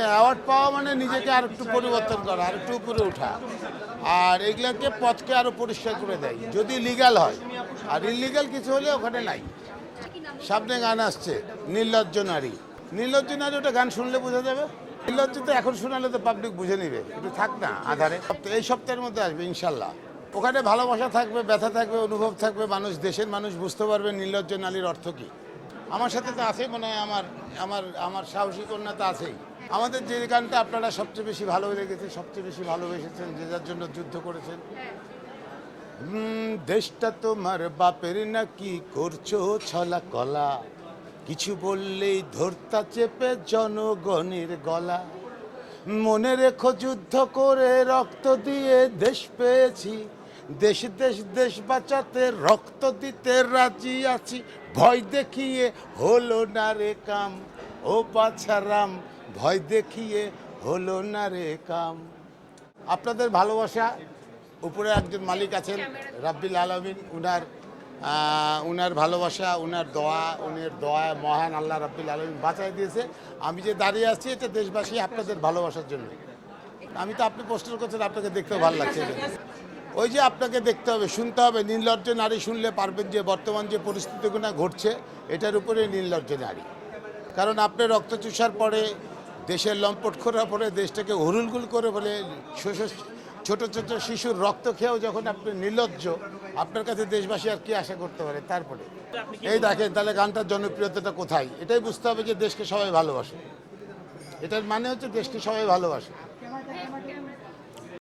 মানে অ্যাওয়ার্ড পাওয়া মানে নিজেকে আর একটু পরিবর্তন করা, আর একটু উপরে ওঠা। আর এগুলাকে পথকে আরও পরিষ্কার করে দেয়। যদি লিগ্যাল হয়, আর ইলিগাল কিছু হলে ওখানে নাই। সামনে গান আসছে, নির্লজ্জ নারী। নির্লজ্জ নারী, ওটা গান শুনলে বোঝা যাবে। নির্লজ্জ তো এখন শোনালে তো পাবলিক বুঝে নিবে। একটু থাক না আধারে। এই সপ্তাহের মধ্যে আসবে ইনশাল্লাহ ওখানে ভালোবাসা থাকবে, ব্যথা থাকবে, অনুভব থাকবে, মানুষ, দেশের মানুষ বুঝতে পারবে নির্লজ্জ নারীর অর্থ কী। আমার সাথে তো আছেই মনে হয়, আমার আমার আমার সাহসী কন্যা তো আছেই। আমাদের যে গানটা আপনারা সবচেয়ে বেশি ভালো লেগেছে সবচেয়ে বেশি ভালোবেসেছেন, যে যার জন্য যুদ্ধ করেছেন। দেশটা তোমার বাপের নাকি করছ ছলা কলা? কিছু বললেই ধরতা চেপে জনগণের গলা। মনে রেখো যুদ্ধ করে রক্ত দিয়ে দেশ পেয়েছি। দেশ দেশ দেশ বাঁচাতে রক্ত দিতে রাজি আছি। ভয় দেখিয়ে হলো না রে কাম, ও বাছারাম ভয় দেখিয়ে হলো না রে কাম। আপনাদের ভালোবাসা, উপরে একজন মালিক আছেন, রাব্বিল আলমিন, উনার উনার ভালোবাসা, উনার দোয়া উনার দোয়া মহান আল্লাহ রাব্বিল আলমিন বাঁচাই দিয়েছে। আমি যে দাঁড়িয়ে আছি, এটা দেশবাসী আপনাদের ভালোবাসার জন্য। আমি তো আপনি পোস্টার করছেন, আপনাকে দেখতে ভালো লাগছে। ওই যে আপনাকে দেখতে হবে, শুনতে হবে, নির্লজ্জ নারী শুনলে পারবেন যে বর্তমান যে পরিস্থিতিগুলো ঘটছে, এটার উপরে নির্লজ্জ নারী। কারণ আপনি রক্ত চুষার পরে দেশের লম্পট করার পরে দেশটাকে হরুলগুল করে বলে ছোট ছোট শিশুর রক্ত খেয়েও যখন আপনি নির্লজ্জ, আপনার কাছে দেশবাসী আর কি আশা করতে পারে? তারপরে? এই দেখেন, তাহলে গানটার জনপ্রিয়তাটা কোথায়? এটাই বুঝতে হবে যে দেশকে সবাই ভালোবাসে। এটার মানে হচ্ছে দেশকে সবাই ভালোবাসে।